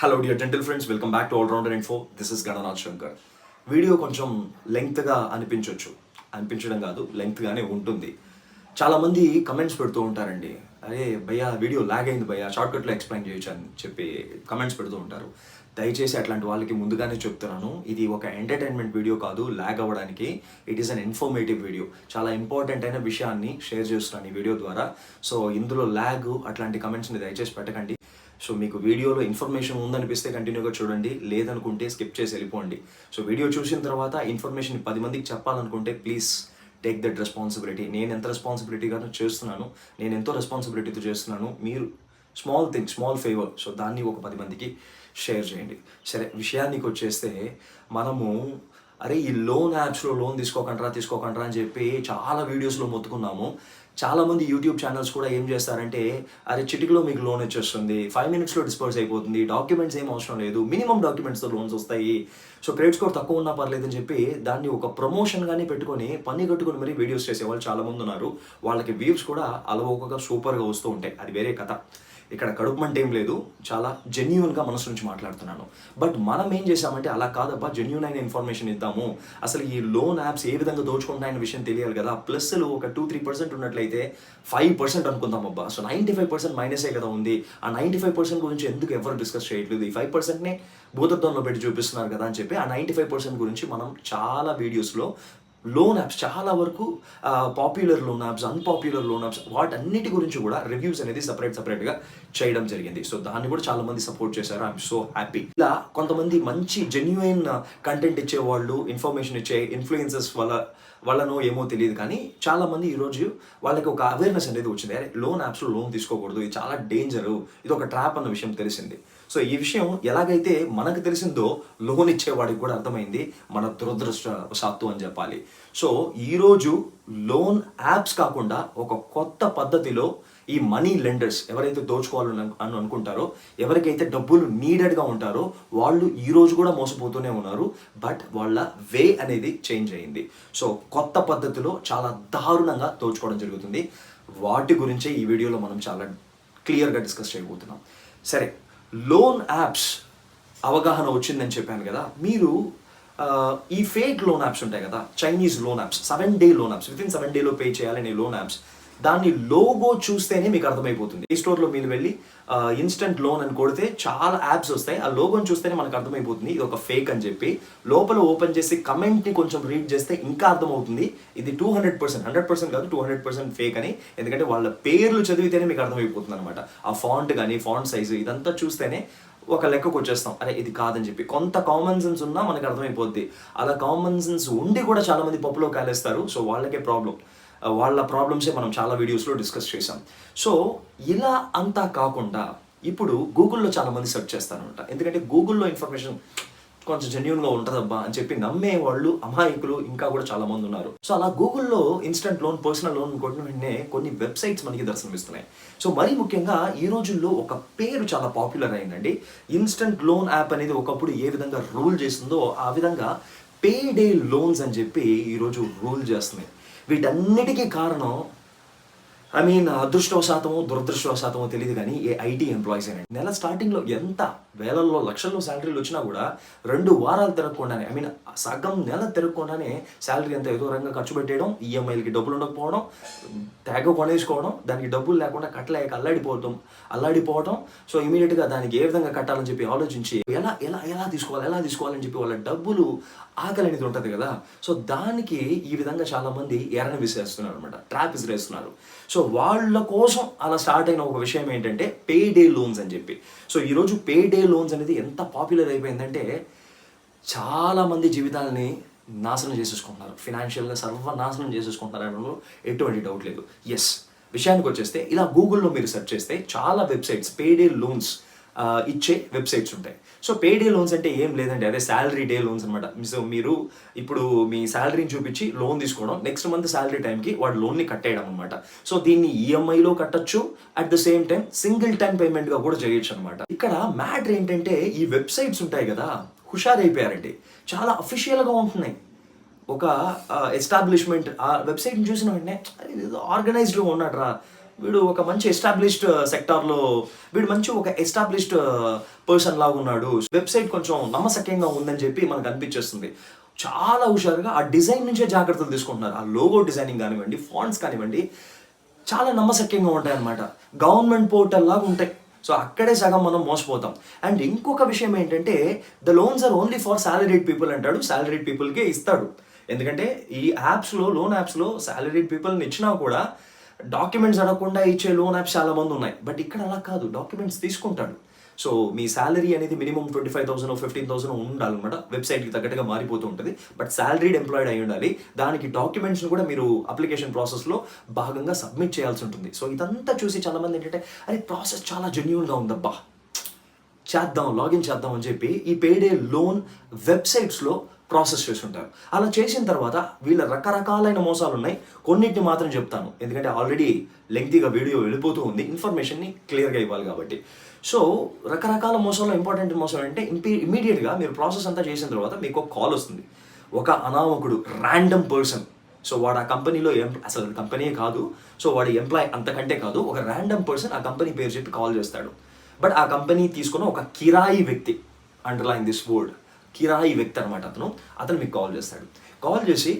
Hello dear gentle friends welcome back to all rounder info this is Gananath Shankar video కొంచెం లెంగ్త్గా అనిపించవచ్చు అనిపించడం కాదు లెంగ్త్గానే ఉంటుంది. చాలామంది కమెంట్స్ పెడుతూ ఉంటారండి. అరే భయ్యా వీడియో లాగ్ అయింది భయ్యా షార్ట్కట్లో ఎక్స్ప్లెయిన్ చేయొచ్చు అని చెప్పి కమెంట్స్ పెడుతూ ఉంటారు. దయచేసి అట్లాంటి వాళ్ళకి ముందుగానే చెప్తున్నాను. ఇది ఒక ఎంటర్టైన్మెంట్ వీడియో కాదు లాగ్ అవ్వడానికి. It is an informative video చాలా ఇంపార్టెంట్ అయిన విషయాన్ని షేర్ చేస్తున్నాను ఈ వీడియో ద్వారా. సో ఇందులో లాగ్ అట్లాంటి కమెంట్స్ని దయచేసి పెట్టకండి. సో మీకు వీడియోలో ఇన్ఫర్మేషన్ ఉందనిపిస్తే కంటిన్యూగా చూడండి లేదనుకుంటే స్కిప్ చేసి వెళ్ళిపోండి. సో వీడియో చూసిన తర్వాత ఇన్ఫర్మేషన్ పది మందికి చెప్పాలనుకుంటే ప్లీజ్ టేక్ దట్ రెస్పాన్సిబిలిటీ. నేను ఎంత రెస్పాన్సిబిలిటీగా చేస్తున్నాను నేను ఎంతో రెస్పాన్సిబిలిటీతో చేస్తున్నాను. మీరు small thing small favour so దాన్ని ఒక పది మందికి షేర్ చేయండి. సరే విషయానికి వచ్చేస్తే మనము అరే ఈ లోన్ యాప్స్లో లోన్ తీసుకోకండ్రా తీసుకోకండ్రా అని చెప్పి చాలా వీడియోస్లో మొత్తుకున్నాము. చాలామంది యూట్యూబ్ ఛానల్స్ కూడా ఏం చేస్తారంటే అరే చిటికలో మీకు లోన్ వచ్చేస్తుంది ఫైవ్ మినిట్స్లో డిస్పర్స్ అయిపోతుంది డాక్యుమెంట్స్ ఏం అవసరం లేదు మినిమం డాక్యుమెంట్స్తో లోన్స్ వస్తాయి సో క్రెడిట్ స్కోర్ తక్కువ ఉన్నా పర్లేదని చెప్పి దాన్ని ఒక ప్రమోషన్గానే పెట్టుకొని పని కట్టుకొని మరీ వీడియోస్ చేసేవాళ్ళు చాలామంది చాలా మంది ఉన్నారు. వాళ్ళకి వ్యూస్ కూడా అలవోకగా సూపర్గా వస్తూ ఉంటాయి. అది వేరే కథ. ఇక్కడ కడుపు అంటే ఏం లేదు చాలా జెన్యున్గా మనసు నుంచి మాట్లాడుతున్నాను. బట్ మనం ఏం చేసామంటే అలా కాదబ్బా జెన్యున్ అయిన ఇన్ఫర్మేషన్ ఇద్దాము. అసలు ఈ లోన్ యాప్స్ ఏ విధంగా దోచుకుంటాయనే విషయం తెలియాలి కదా. ప్లస్లు ఒక టూ త్రీ పర్సెంట్ ఉన్నట్లయితే ఫైవ్ పర్సెంట్ అనుకుందాం అబ్బా సో నైంటీ ఫైవ్ పర్సెంట్ మైనసే కదా ఉంది. ఆ నైంటీ ఫైవ్ పర్సెంట్ గురించి ఎందుకు ఎవరు డిస్కస్ చేయట్లేదు? ఈ ఫైవ్ పర్సెంట్నే భూతత్వంలో పెట్టి చూపిస్తున్నారు కదా అని చెప్పి ఆ నైంటీ ఫైవ్ పర్సెంట్ గురించి మనం చాలా వీడియోస్లో లోన్ యాప్స్ చాలా వరకు popular loan apps unpopular loan apps వాటన్నిటి గురించి కూడా రివ్యూస్ అనేది సపరేట్ సపరేట్గా చేయడం జరిగింది. సో దాన్ని కూడా చాలా మంది సపోర్ట్ చేశారు. ఐఎమ్ సో హ్యాపీ ఇలా కొంతమంది మంచి జెన్యున్ కంటెంట్ ఇచ్చే వాళ్ళు ఇన్ఫర్మేషన్ ఇచ్చే ఇన్ఫ్లుయెన్సెస్ వల్ల వాళ్ళనో ఏమో తెలియదు కానీ చాలా మంది ఈరోజు వాళ్ళకి ఒక అవేర్నెస్ అనేది వచ్చింది. అరే లోన్ యాప్స్లో లోన్ తీసుకోకూడదు. ఇది చాలా డేంజరు ఇది ఒక ట్రాప్ అన్న విషయం తెలిసింది. సో ఈ విషయం ఎలాగైతే మనకు తెలిసిందో లోన్ ఇచ్చేవాడికి కూడా అర్థమైంది. మన దురదృష్టవశాత్తు అని చెప్పాలి. సో ఈరోజు లోన్ యాప్స్ కాకుండా ఒక కొత్త పద్ధతిలో ఈ మనీ లెండర్స్ ఎవరైతే దోచుకోవాలని అని అనుకుంటారో ఎవరికైతే డబ్బులు నీడెడ్గా ఉంటారో వాళ్ళు ఈ రోజు కూడా మోసపోతూనే ఉన్నారు. బట్ వాళ్ళ వే అనేది చేంజ్ అయింది. సో కొత్త పద్ధతిలో చాలా దారుణంగా దోచుకోవడం జరుగుతుంది. వాటి గురించే ఈ వీడియోలో మనం చాలా క్లియర్గా డిస్కస్ చేయబోతున్నాం. సరే లోన్ యాప్స్ అవగాహన వచ్చిందని చెప్పాను కదా మీరు ఈ ఫేక్ లోన్ యాప్స్ ఉంటాయి కదా Chinese loan apps seven day loan apps within seven డేలో పే చేయాలనే లోన్ యాప్స్ దాన్ని లోగో చూస్తేనే మీకు అర్థమైపోతుంది. ఈ స్టోర్లో మీరు వెళ్ళి ఇన్స్టెంట్ లోన్ అని కొడితే చాలా యాప్స్ వస్తాయి. ఆ లోగోని చూస్తేనే మనకు అర్థమైపోతుంది. ఇది ఒక ఫేక్ అని చెప్పి. లోపల ఓపెన్ చేసి కమెంట్ని కొంచెం రీడ్ చేస్తే ఇంకా అర్థమవుతుంది. ఇది two hundred percent hundred percent కాదు టూ హండ్రెడ్ పర్సెంట్ ఫేక్ అని. ఎందుకంటే వాళ్ళ పేర్లు చదివితేనే మీకు అర్థమైపోతుంది అనమాట ఆ ఫాంట్ కానీ ఫాంట్ సైజు ఇదంతా చూస్తేనే ఒక లెక్కకు వచ్చేస్తాం. అరే ఇది కాదని చెప్పి. కొంత కామన్ సెన్స్ ఉన్నా మనకు అర్థమైపోద్ది. అలా కామన్ సెన్స్ ఉండి కూడా చాలా మంది పప్పులో కాలేస్తారు. సో వాళ్ళకే ప్రాబ్లం వాళ్ళ ప్రాబ్లమ్సే మనం చాలా వీడియోస్లో డిస్కస్ చేసాం సో ఇలా అంతా కాకుండా ఇప్పుడు గూగుల్లో చాలా మంది సెర్చ్ చేస్తారనమాట ఎందుకంటే గూగుల్లో ఇన్ఫర్మేషన్ కొంచెం జెన్యున్గా ఉంటుందబ్బా అని చెప్పి నమ్మే వాళ్ళు అమాయకులు ఇంకా కూడా చాలా మంది ఉన్నారు. సో అలా గూగుల్లో ఇన్స్టెంట్ లోన్ పర్సనల్ లోన్ కొట్టిన వెంటనే కొన్ని వెబ్సైట్స్ మనకి దర్శనమిస్తున్నాయి. సో మరీ ముఖ్యంగా ఈ రోజుల్లో ఒక పేరు చాలా పాపులర్ అయిందండి. ఇన్స్టెంట్ లోన్ యాప్ అనేది ఒకప్పుడు ఏ విధంగా రూల్ చేస్తుందో ఆ విధంగా పే డే లోన్స్ అని చెప్పి ఈరోజు రూల్ చేస్తున్నాయి. వీటన్నిటికీ కారణం ఐ మీన్ అదృష్టవశాతమో దురదృష్టవశాతమో తెలియదు కానీ ఏ ఐటీ ఎంప్లాయీస్ అయినా. నెల స్టార్టింగ్లో ఎంత వేలల్లో లక్షల్లో శాలరీలు వచ్చినా కూడా రెండు వారాలు తిరగకుండానే ఐ మీన్ సగం నెల తిరగకుండానే శాలరీ అంతా ఏదో రంగా ఖర్చు పెట్టేయడం ఈఎంఐలకి డబ్బులు ఉండకపోవడం తెగ కొనేసుకోవడం దానికి డబ్బులు లేకుండా కట్టలేక అల్లాడిపోవడం అల్లాడిపోవడం. సో ఇమీడియట్గా దానికి ఏ విధంగా కట్టాలని చెప్పి ఆలోచించి ఎలా ఎలా ఎలా తీసుకోవాలి ఎలా తీసుకోవాలని చెప్పి వాళ్ళ డబ్బులు ఆకలి అనేది ఉంటుంది కదా. సో దానికి ఈ విధంగా చాలా మంది విసేస్తున్నారు విసిరేస్తున్నారు అనమాట ట్రాప్ విసిరేస్తున్నారు. సో వాళ్ళ కోసం అలా స్టార్ట్ అయిన ఒక విషయం ఏంటంటే పే డే లోన్స్ అని చెప్పి. సో ఈరోజు పే డే లోన్స్ అనేది ఎంత పాపులర్ అయిపోయిందంటే చాలామంది జీవితాలని నాశనం చేసేసుకుంటున్నారు. ఫినాన్షియల్గా సర్వనాశనం చేసేసుకుంటున్నారు అనడంలో ఎటువంటి డౌట్ లేదు. ఎస్ విషయానికి వచ్చేస్తే ఇలా గూగుల్లో మీరు సెర్చ్ చేస్తే చాలా వెబ్సైట్స్ పేడే లోన్స్ ఇచ్చే వెబ్సైట్స్ ఉంటాయి. సో పేడే లోన్స్ అంటే ఏం లేదండి. అదే శాలరీ డే లోన్స్ అనమాట సో మీరు ఇప్పుడు మీ శాలరీని చూపించి లోన్ తీసుకోవడం నెక్స్ట్ మంత్ శాలరీ టైంకి వాడు లోన్ని కట్టేయడం అనమాట సో దీన్ని ఈఎంఐలో కట్టొచ్చు. At the same time single time పేమెంట్గా కూడా చేయొచ్చు అనమాట ఇక్కడ మ్యాటర్ ఏంటంటే ఈ వెబ్సైట్స్ ఉంటాయి కదా హుషారైపోయారండి. చాలా అఫీషియల్గా ఉంటున్నాయి. ఒక ఎస్టాబ్లిష్మెంట్ ఆ వెబ్సైట్ని చూసిన వెంటనే ఆర్గనైజ్డ్గా ఉన్నట్రా వీడు ఒక మంచి ఎస్టాబ్లిష్డ్ సెక్టార్లో uh, వీడు మంచి ఒక ఎస్టాబ్లిష్డ్ పర్సన్ uh, లాగా ఉన్నాడు. వెబ్సైట్ కొంచెం నమ్మసక్యంగా ఉందని చెప్పి మనకు అనిపించేస్తుంది. చాలా హుషారుగా ఆ డిజైన్ నుంచే జాగ్రత్తలు తీసుకుంటున్నారు. ఆ లోగో డిజైనింగ్ కానివ్వండి ఫాంట్స్ కానివ్వండి చాలా నమ్మశక్యంగా ఉంటాయి గవర్నమెంట్ పోర్టల్ లాగా ఉంటాయి. సో అక్కడే సగం మనం మోసపోతాం. అండ్ ఇంకొక విషయం ఏంటంటే the loans are only for salaried people అంటాడు. సాలరీడ్ పీపుల్కే ఇస్తాడు. ఎందుకంటే ఈ యాప్స్లో లోన్ యాప్స్లో సాలరీడ్ పీపుల్ని ఇచ్చినా కూడా డాక్యుమెంట్స్ అడగకుండా ఇచ్చే లోన్ యాప్స్ చాలా మంది ఉన్నాయి. బట్ ఇక్కడ అలా కాదు. డాక్యుమెంట్స్ తీసుకుంటాడు. సో మీ శాలరీ అనేది minimum twenty five thousand fifteen thousand ఉండాలన్నమాట. వెబ్సైట్కి తగ్గట్టుగా మారిపోతూ ఉంటుంది. బట్ శాలరీడ్ ఎంప్లాయిడ్ అయి ఉండాలి. దానికి డాక్యుమెంట్స్ని కూడా మీరు అప్లికేషన్ ప్రాసెస్లో భాగంగా సబ్మిట్ చేయాల్సి ఉంటుంది. సో ఇదంతా చూసి చాలామంది ఏంటంటే అరే ప్రాసెస్ చాలా జెన్యున్గా ఉందబ్బా. చేద్దాం లాగిన్ చేద్దాం అని చెప్పి ఈ పేడే లోన్ వెబ్సైట్స్లో ప్రాసెస్ చేస్తుంటారు. అలా చేసిన తర్వాత వీళ్ళ రకరకాలైన మోసాలు ఉన్నాయి కొన్నిటిని మాత్రం చెప్తాను. ఎందుకంటే ఆల్రెడీ లెంగ్తీగా వీడియో వెళ్ళిపోతూ ఉంది. ఇన్ఫర్మేషన్ని క్లియర్గా ఇవ్వాలి కాబట్టి. సో రకరకాల మోసాల్లో ఇంపార్టెంట్ మోసం అంటే ఇమీడియట్గా మీరు ప్రాసెస్ అంతా చేసిన తర్వాత మీకు ఒక కాల్ వస్తుంది. ఒక అనామకుడు ర్యాండమ్ పర్సన్ సో వాడు ఆ కంపెనీలో ఎం అసలు కంపెనీ కంపెనీయే కాదు. సో వాడి ఎంప్లాయ్ అంతకంటే కాదు. ఒక ర్యాండమ్ పర్సన్ ఆ కంపెనీ పేరు చెప్పి కాల్ చేస్తాడు. బట్ ఆ కంపెనీ తీసుకున్న ఒక కిరాయి వ్యక్తి అండర్లైన్ దిస్ వర్డ్ కిరాయి వ్యక్తి అనమాట అతను. అతను మీకు కాల్ చేస్తాడు. కాల్ చేసి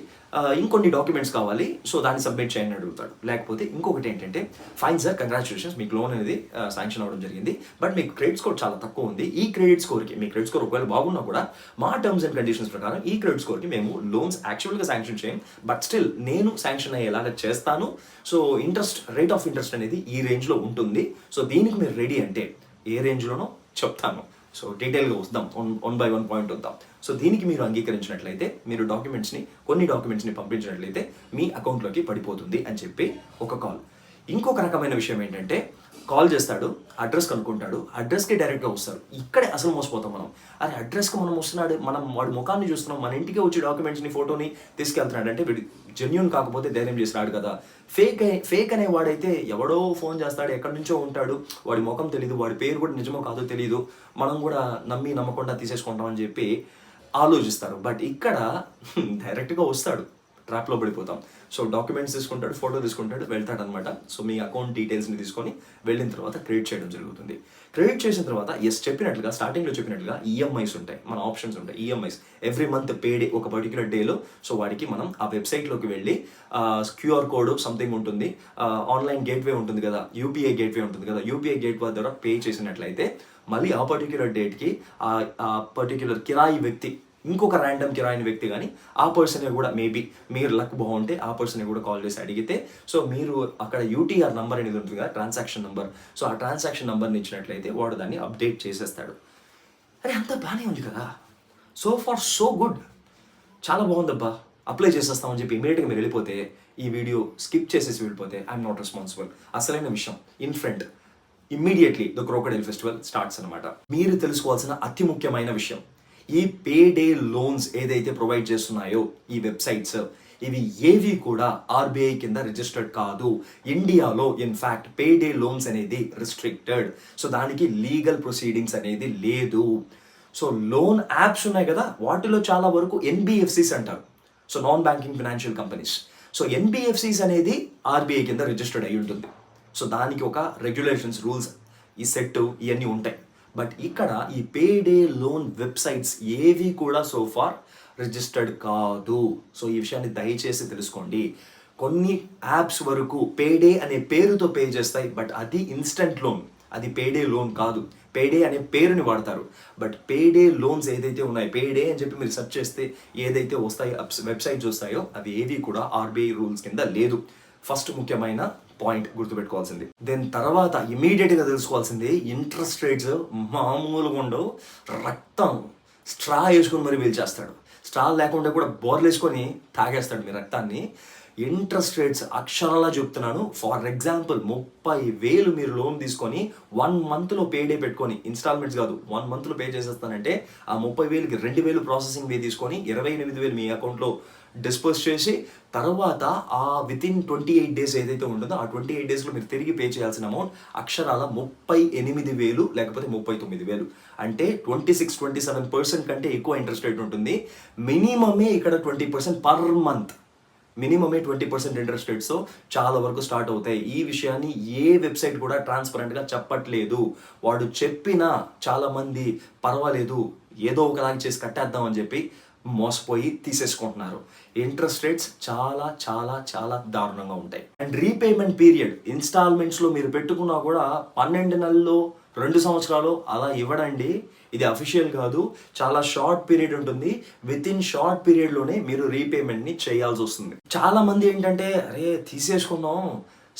ఇంకొన్ని డాక్యుమెంట్స్ కావాలి సో దాన్ని సబ్మిట్ చేయండి అడుగుతాడు. లేకపోతే ఇంకొకటి ఏంటంటే ఫైన్ సార్ కంగ్రాచులేషన్స్ మీకు లోన్ అనేది శాంక్షన్ అవ్వడం జరిగింది. బట్ మీకు క్రెడిట్ స్కోర్ చాలా తక్కువ ఉంది. ఈ క్రెడిట్ స్కోర్కి మీ క్రెడిట్ స్కోర్ ఒకవేళ బాగున్నా కూడా మా టర్మ్స్ అండ్ కండిషన్స్ ప్రకారం ఈ క్రెడిట్ స్కోర్కి మేము లోన్స్ యాక్చువల్గా శాంక్షన్ చేయం. బట్ స్టిల్ నేను శాంక్షన్ అయ్యేలాగా చేస్తాను. So interest rate of interest అనేది ఈ రేంజ్లో ఉంటుంది. సో దీనికి మీరు రెడీ అంటే ఏ రేంజ్లోనో చెప్తాను. సో డీటెయిల్గా వద్దాం one one by one point వద్దాం. సో దీనికి మీరు అంగీకరించినట్లయితే మీరు డాక్యుమెంట్స్ని కొన్ని డాక్యుమెంట్స్ని పంపించినట్లయితే మీ అకౌంట్లోకి పడిపోతుంది అని చెప్పి ఒక కాల్ ఇంకొక రకమైన విషయం ఏంటంటే కాల్ చేస్తాడు అడ్రస్ కనుక్కుంటాడు అడ్రస్కి డైరెక్ట్గా వస్తారు ఇక్కడే అసలు మోసపోతాం మనం. అరే అడ్రస్కి మనం వస్తున్నాడు మనం వాడి ముఖాన్ని చూస్తున్నాం మన ఇంటికి వచ్చి డాక్యుమెంట్స్ని ఫోటోని తీసుకెళ్తున్నాడు. అంటే వీడు జెన్యున్ కాకపోతే ధైర్యం చేసి రాడు కదా ఫేక్ ఫేక్ అనే వాడైతే ఎవడో ఫోన్ చేస్తాడు ఎక్కడి నుంచో ఉంటాడు వాడి ముఖం తెలియదు వాడి పేరు కూడా నిజమో కాదో తెలియదు మనం కూడా నమ్మి నమ్మకుండా తీసేసుకుంటామని చెప్పి ఆలోచిస్తారు. బట్ ఇక్కడ డైరెక్ట్గా వస్తాడు. ట్రాప్లో పడిపోతాం. సో డాక్యుమెంట్స్ తీసుకుంటాడు ఫోటో తీసుకుంటాడు వెళ్తాడు అనమాట సో మీ అకౌంట్ డీటెయిల్స్ని తీసుకొని వెళ్ళిన తర్వాత క్రియేట్ చేయడం జరుగుతుంది. క్రియేట్ చేసిన తర్వాత ఎస్ చెప్పినట్లుగా స్టార్టింగ్లో చెప్పినట్లుగా ఈఎంఐస్ ఉంటాయి. మన ఆప్షన్స్ ఉంటాయి. ఈఎంఐస్ ఎవ్రీ మంత్ పేడే ఒక పర్టికులర్ డేలో సో వాడికి మనం ఆ వెబ్సైట్లోకి వెళ్ళి క్యూఆర్ కోడ్ సంథింగ్ ఉంటుంది. ఆన్లైన్ గేట్వే ఉంటుంది కదా యూపీఐ గేట్వే ఉంటుంది కదా యూపీఐ గేట్వే ద్వారా పే చేసినట్లయితే మళ్ళీ ఆ పర్టిక్యులర్ డేట్కి ఆ పర్టిక్యులర్ కిరాయి వ్యక్తి ఇంకొక ర్యాండమ్ కిరాయిన వ్యక్తి కానీ ఆ పర్సన్ కూడా మేబీ మీరు లక్ బాగుంటే ఆ పర్సన్ కూడా కాల్ చేసి అడిగితే సో మీరు అక్కడ యూటీఆర్ నంబర్ అనేది ఉంటుంది కదా ట్రాన్సాక్షన్ నంబర్ సో ఆ ట్రాన్సాక్షన్ నంబర్ని ఇచ్చినట్లయితే వాడు దాన్ని అప్డేట్ చేసేస్తాడు. అరే అంతా బాగానే ఉంది కదా. సో ఫార్ సో గుడ్ చాలా బాగుందబ్బా. అప్లై చేసేస్తామని చెప్పి ఇమీడియట్గా మీరు వెళ్ళిపోతే ఈ వీడియో స్కిప్ చేసేసి వెళ్ళిపోతే ఐఎమ్ నాట్ రెస్పాన్సిబుల్ అసలైన విషయం. In front immediately the crocodile festival starts అనమాట మీరు తెలుసుకోవాల్సిన అతి ముఖ్యమైన విషయం. ఈ పే డే లోన్స్ ఏదైతే ప్రొవైడ్ చేస్తున్నాయో ఈ వెబ్సైట్స్ ఇవి ఏవి కూడా ఆర్బీఐ కింద రిజిస్టర్డ్ కాదు. ఇండియాలో ఇన్ఫ్యాక్ట్ పేడే లోన్స్ అనేది రిస్ట్రిక్టెడ్ సో దానికి లీగల్ ప్రొసీడింగ్స్ అనేది లేదు. సో లోన్ యాప్స్ ఉన్నాయి కదా వాటిలో చాలా వరకు ఎన్బిఎఫ్సిస్ అంటారు. So non banking financial companies so NBFCs అనేది ఆర్బీఐ కింద రిజిస్టర్డ్ అయి ఉంటుంది. సో దానికి ఒక రెగ్యులేషన్స్ రూల్స్ ఈ సెట్ ఇవన్నీ ఉంటాయి. బట్ ఇక్కడ ఈ పేడే లోన్ వెబ్సైట్స్ ఏవి కూడా సో ఫార్ రిజిస్టర్డ్ కాదు. సో ఈ విషయాన్ని దయచేసి తెలుసుకోండి. కొన్ని యాప్స్ వరకు పేడే అనే పేరుతో పే చేస్తాయి బట్ అది ఇన్స్టంట్ లోన్ అది పేడే లోన్ కాదు. పేడే అనే పేరుని వాడతారు. బట్ పేడే లోన్స్ ఏదైతే ఉన్నాయో పేడే అని చెప్పి మీరు సెర్చ్ చేస్తే ఏదైతే వస్తాయో వెబ్సైట్స్ వస్తాయో అవి ఏవి కూడా ఆర్బీఐ రూల్స్ కింద లేదు. ఫస్ట్ ముఖ్యమైన పాయింట్ గుర్తుపెట్టుకోవాల్సింది. దెన్ తర్వాత ఇమీడియట్గా తెలుసుకోవాల్సింది ఇంట్రెస్ట్ రేట్స్ మామూలుగా ఉండవు. రక్తం స్ట్రా వేసుకొని మరి వీల్చేస్తాడు స్ట్రా లేకుండా కూడా బోర్లు వేసుకొని తాగేస్తాడు మీ రక్తాన్ని. ఇంట్రెస్ట్ రేట్స్ అక్షరాలా చెప్తున్నాను. ఫర్ ఎగ్జాంపుల్ ముప్పై వేలు మీరు లోన్ తీసుకొని వన్ మంత్లో పేడే పెట్టుకొని ఇన్స్టాల్మెంట్స్ కాదు వన్ మంత్లో పే చేసేస్తానంటే ఆ ముప్పై వేలకి రెండు వేలు ప్రాసెసింగ్ పే తీసుకొని ఇరవై ఎనిమిది వేలు మీ అకౌంట్లో డిస్పోజ్ చేసి తర్వాత ఆ వితిన్ ట్వంటీ ఎయిట్ డేస్ ఏదైతే ఉంటుందో ఆ ట్వంటీ ఎయిట్ డేస్లో మీరు తిరిగి పే చేయాల్సిన అమౌంట్ అక్షరాల ముప్పై ఎనిమిది వేలు లేకపోతే ముప్పై తొమ్మిది వేలు. అంటే twenty six twenty seven percent కంటే ఎక్కువ ఇంట్రెస్ట్ రేట్ ఉంటుంది. మినిమమే ఇక్కడ ట్వంటీ పర్సెంట్ పర్ మంత్ మినిమమే ట్వంటీ పర్సెంట్ ఇంట్రెస్ట్ రేట్స్ చాలా వరకు స్టార్ట్ అవుతాయి. ఈ విషయాన్ని ఏ వెబ్సైట్ కూడా ట్రాన్స్పరెంట్గా చెప్పట్లేదు. వాడు చెప్పినా చాలా మంది పర్వాలేదు ఏదో ఒకలాగా చేసి కట్టేద్దామని చెప్పి మోసపోయి తీసేసుకుంటున్నారు. ఇంట్రెస్ట్ రేట్స్ చాలా చాలా చాలా దారుణంగా ఉంటాయి. అండ్ రీపేమెంట్ పీరియడ్ ఇన్స్టాల్మెంట్స్లో మీరు పెట్టుకున్నా కూడా పన్నెండు నెలలు రెండు సంవత్సరాలు అలా ఇవ్వడండి. ఇది అఫీషియల్ కాదు చాలా షార్ట్ పీరియడ్ ఉంటుంది. విత్ ఇన్ షార్ట్ పీరియడ్లోనే మీరు రీపేమెంట్ని చేయాల్సి వస్తుంది. చాలా మంది ఏంటంటే అరే తీసేసుకుందాం.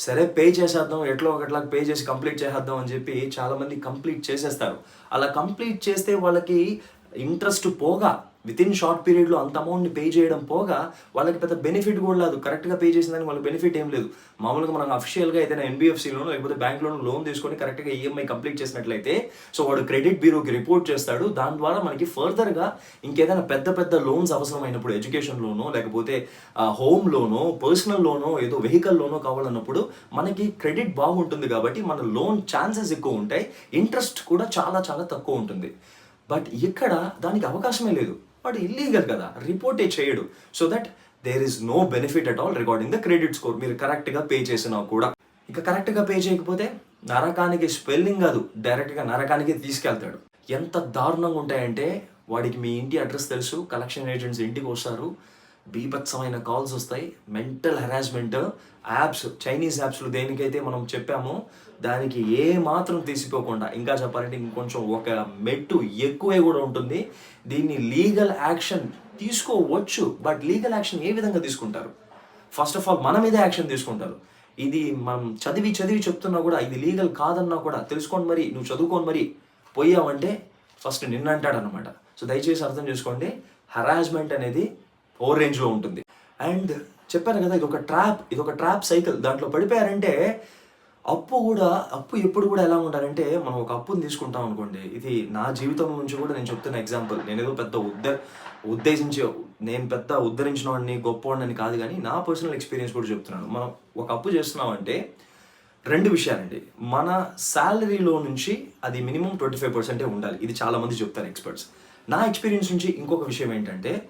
సరే పే చేసేద్దాం. ఎట్లా ఒకట్లా పే చేసి కంప్లీట్ చేసేద్దాం అని చెప్పి చాలా మంది కంప్లీట్ చేసేస్తారు. అలా కంప్లీట్ చేస్తే వాళ్ళకి ఇంట్రెస్ట్ పోగా. విత్ ఇన్ షార్ట్ పీరియడ్లో అంత అమౌంట్ని పే చేయడం పోగా వాళ్ళకి పెద్ద బెనిఫిట్ కూడా లేదు కరెక్ట్గా పే చేసిన దానికి వాళ్ళకి బెనిఫిట్ ఏం లేదు. మామూలుగా మనం అఫిషియల్గా ఏదైనా ఎన్బిఎఫ్సిలోనో లేకపోతే బ్యాంక్లోనూ లోన్ తీసుకొని కరెక్ట్గా ఈఎంఐ కంప్లీట్ చేసినట్లయితే సో వాడు క్రెడిట్ బ్యూరోకి రిపోర్ట్ చేస్తాడు. దాని ద్వారా మనకి ఫర్దర్గా ఇంకేదైనా పెద్ద పెద్ద లోన్స్ అవసరమైనప్పుడు ఎడ్యుకేషన్ లోనో లేకపోతే హోమ్ లోనో పర్సనల్ లోనో ఏదో వెహికల్ లోనో కావాలన్నప్పుడు మనకి క్రెడిట్ బాగుంటుంది కాబట్టి మన లోన్ ఛాన్సెస్ ఎక్కువ ఉంటాయి. ఇంట్రెస్ట్ కూడా చాలా చాలా తక్కువ ఉంటుంది. బట్ ఇక్కడ దానికి అవకాశమే లేదు. వాడు ఇల్లీగల్ కదా రిపోర్టే చేయడు. So that there is no benefit at all regarding the credit score మీరు కరెక్ట్గా పే చేసినా కూడా. ఇక కరెక్ట్గా పే చేయకపోతే నరకానికి స్పెల్లింగ్ కాదు డైరెక్ట్గా నరకానికి తీసుకెళ్తాడు. ఎంత దారుణంగా ఉంటాయంటే వాడికి మీ ఇంటి అడ్రస్ తెలుసు కలెక్షన్ ఏజెంట్స్ ఇంటికి వస్తారు బీభత్సమైన కాల్స్ వస్తాయి మెంటల్ హెరాస్మెంట్ యాప్స్ చైనీస్ యాప్స్లో దేనికైతే మనం చెప్పామో దానికి ఏ మాత్రం తీసిపోకుండా ఇంకా చెప్పాలంటే ఇంకొంచెం ఒక మెట్టు ఎక్కువే కూడా ఉంటుంది. దీన్ని లీగల్ యాక్షన్ తీసుకోవచ్చు బట్ లీగల్ యాక్షన్ ఏ విధంగా తీసుకుంటారు? ఫస్ట్ ఆఫ్ ఆల్ మన మీద యాక్షన్ తీసుకుంటారు. ఇది మనం చదివి చదివి చెప్తున్నా కూడా ఇది లీగల్ కాదన్నా కూడా తెలుసుకోండి మరి నువ్వు చదువుకోని మరి. పోయావంటే ఫస్ట్ నిన్న అనమాట సో దయచేసి అర్థం చేసుకోండి హరాస్మెంట్ అనేది ఓ రేంజ్లో ఉంటుంది. అండ్ చెప్పాను కదా ఇది ఒక ట్రాప్ ఇది ఒక ట్రాప్ సైకిల్ దాంట్లో పడిపోయారంటే అప్పు కూడా అప్పు ఎప్పుడు కూడా ఎలా ఉంటారంటే మనం ఒక అప్పుని తీసుకుంటాం అనుకోండి. ఇది నా జీవితం నుంచి కూడా నేను చెప్తున్న ఎగ్జాంపుల్ నేను ఏదో పెద్ద ఉద్ద ఉద్దేశించి నేను పెద్ద ఉద్ధరించిన వాడిని గొప్పవాడిని కాదు కానీ నా పర్సనల్ ఎక్స్పీరియన్స్ కూడా చెప్తున్నాను. మనం ఒక అప్పు చేస్తున్నామంటే రెండు విషయాలండి. మన శాలరీలో నుంచి అది మినిమం ట్వంటీ ఫైవ్ పర్సెంటే ఉండాలి. ఇది చాలా మంది చెప్తారు ఎక్స్పర్ట్స్. నా ఎక్స్పీరియన్స్ నుంచి ఇంకొక విషయం ఏంటంటే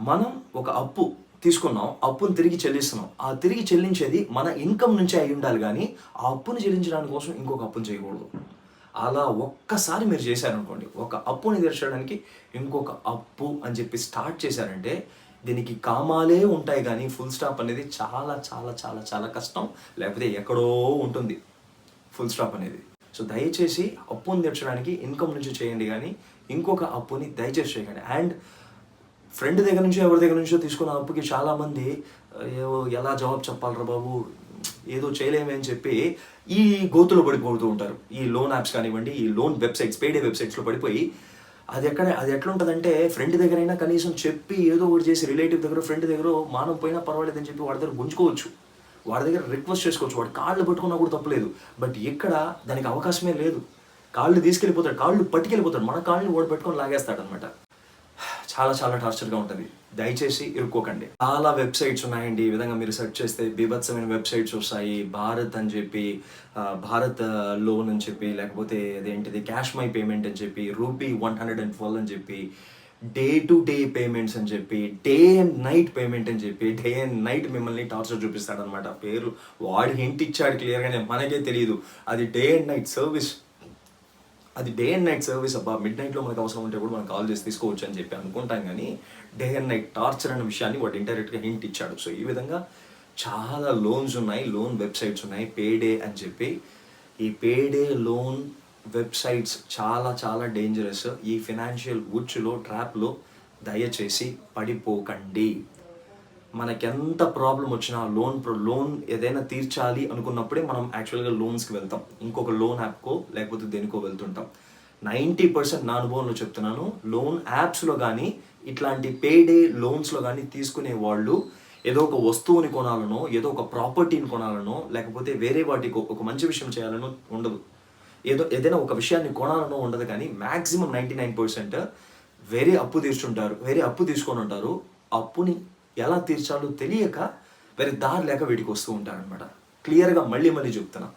మనం ఒక అప్పు తీసుకున్నాం అప్పును తిరిగి చెల్లిస్తున్నాం. ఆ తిరిగి చెల్లించేది మన ఇన్కమ్ నుంచే అయి ఉండాలి కానీ ఆ అప్పును చెల్లించడానికి కోసం ఇంకొక అప్పుని చేయకూడదు. అలా ఒక్కసారి మీరు చేశారనుకోండి ఒక అప్పుని తీర్చడానికి ఇంకొక అప్పు అని చెప్పి స్టార్ట్ చేశారంటే దీనికి కామాలే ఉంటాయి కానీ ఫుల్ స్టాప్ అనేది చాలా చాలా చాలా చాలా కష్టం. లేకపోతే ఎక్కడో ఉంటుంది ఫుల్ స్టాప్ అనేది. సో దయచేసి అప్పుని తీర్చడానికి ఇన్కమ్ నుంచి చేయండి కానీ ఇంకొక అప్పుని దయచేసి చేయకండి అండ్ ఫ్రెండ్ దగ్గర నుంచో ఎవరి దగ్గర నుంచో తీసుకున్న అప్పుకి చాలామంది ఏవో ఎలా జవాబు చెప్పాలరా బాబు? ఏదో చేయలేమే అని చెప్పి ఈ గోతులో పడిపోతూ ఉంటారు. ఈ లోన్ యాప్స్ కానివ్వండి ఈ లోన్ వెబ్సైట్స్ పేడే వెబ్సైట్స్లో పడిపోయి అది ఎక్కడ అది ఎట్లా ఉంటుందంటే ఫ్రెండ్ దగ్గరైనా కనీసం చెప్పి ఏదో ఒకటి చేసి రిలేటివ్ దగ్గర ఫ్రెండ్ దగ్గర మానం పోయినా పర్వాలేదు అని చెప్పి వాడి దగ్గర గుంజుకోవచ్చు. వాడి దగ్గర రిక్వెస్ట్ చేసుకోవచ్చు. వాడు కాళ్ళు పట్టుకున్నా కూడా తప్పలేదు. బట్ ఇక్కడ దానికి అవకాశమే లేదు. కాళ్ళు తీసుకెళ్ళిపోతాడు. కాళ్ళు పట్టుకెళ్ళిపోతాడు. మన కాళ్ళని వాడు పెట్టుకొని లాగేస్తాడు అనమాట చాలా చాలా టార్చర్గా ఉంటుంది. దయచేసి ఇరుక్కోకండి. చాలా వెబ్సైట్స్ ఉన్నాయండి. ఈ విధంగా మీరు సెర్చ్ చేస్తే బీభత్సమైన వెబ్సైట్స్ వస్తాయి. భారత్ అని చెప్పి భారత్ లోన్ అని చెప్పి లేకపోతే అదేంటిది క్యాష్ మై పేమెంట్ అని చెప్పి rupee one hundred and twelve అని చెప్పి డే టు డే పేమెంట్స్ అని చెప్పి డే అండ్ నైట్ పేమెంట్ అని చెప్పి డే అండ్ నైట్ మిమ్మల్ని టార్చర్ చూపిస్తాడనమాట పేరు వాడు హింట్ ఇచ్చాడు క్లియర్గానే మనకే తెలియదు అది డే అండ్ నైట్ సర్వీస్ అది డే అండ్ నైట్ సర్వీస్ అబ్బా మిడ్ నైట్లో మనకు అవసరం ఉంటే కూడా మనం కాల్ చేసి తీసుకోవచ్చు అని చెప్పి అనుకుంటాం కానీ డే అండ్ నైట్ టార్చర్ అనే విషయాన్ని వాడు ఇంటర్నెట్గా హింట్ ఇచ్చాడు. సో ఈ విధంగా చాలా లోన్స్ ఉన్నాయి లోన్ వెబ్సైట్స్ ఉన్నాయి పేడే అని చెప్పి. ఈ పేడే లోన్ వెబ్సైట్స్ చాలా చాలా డేంజరస్ ఈ ఫినాన్షియల్ ఉచ్చులో ట్రాప్లో దయచేసి పడిపోకండి. మనకెంత ప్రాబ్లం వచ్చినా లోన్ లోన్ ఏదైనా తీర్చాలి అనుకున్నప్పుడే మనం యాక్చువల్గా లోన్స్కి వెళ్తాం. ఇంకొక లోన్ యాప్కో లేకపోతే దేనికో వెళ్తుంటాం. నైంటీ పర్సెంట్ నా అనుభవంలో చెప్తున్నాను. లోన్ యాప్స్లో కానీ ఇట్లాంటి పేడే లోన్స్లో కానీ తీసుకునే వాళ్ళు ఏదో ఒక వస్తువుని కొనాలనో ఏదో ఒక ప్రాపర్టీని కొనాలనో లేకపోతే వేరే వాటికి ఒక మంచి విషయం చేయాలనో ఉండదు. ఏదో ఏదైనా ఒక విషయాన్ని కొనాలనో ఉండదు కానీ మ్యాక్సిమం నైంటీ నైన్ పర్సెంట్ వేరే అప్పు తీర్చుంటారు వేరే అప్పు తీసుకొని ఉంటారు. అప్పుని ఎలా తీర్చాలో తెలియక వేరే దారి లేక వీటికి వస్తూ ఉంటారనమాట క్లియర్గా మళ్ళీ మళ్ళీ చెప్తున్నా.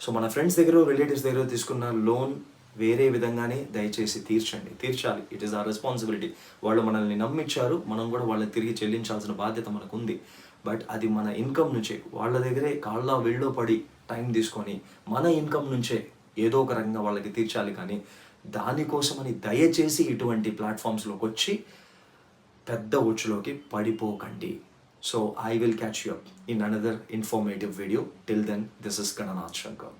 సో మన ఫ్రెండ్స్ దగ్గర రిలేటివ్స్ దగ్గర తీసుకున్న లోన్ వేరే విధంగానే దయచేసి తీర్చండి. తీర్చాలి. ఇట్ ఈస్ ఆర్ రెస్పాన్సిబిలిటీ వాళ్ళు మనల్ని నమ్మిచ్చారు మనం కూడా వాళ్ళని తిరిగి చెల్లించాల్సిన బాధ్యత మనకు ఉంది బట్ అది మన ఇన్కమ్ నుంచే. వాళ్ళ దగ్గరే కాళ్ళ వెళ్ళో పడి టైం తీసుకొని మన ఇన్కమ్ నుంచే ఏదో ఒక రకంగా వాళ్ళకి తీర్చాలి కానీ దానికోసమని దయచేసి ఇటువంటి ప్లాట్ఫామ్స్లోకి వచ్చి పెద్ద ఉచ్చులోకి పడిపోకండి. So I will catch you up in another informative video till then this is Gananath Shankar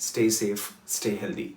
stay safe stay healthy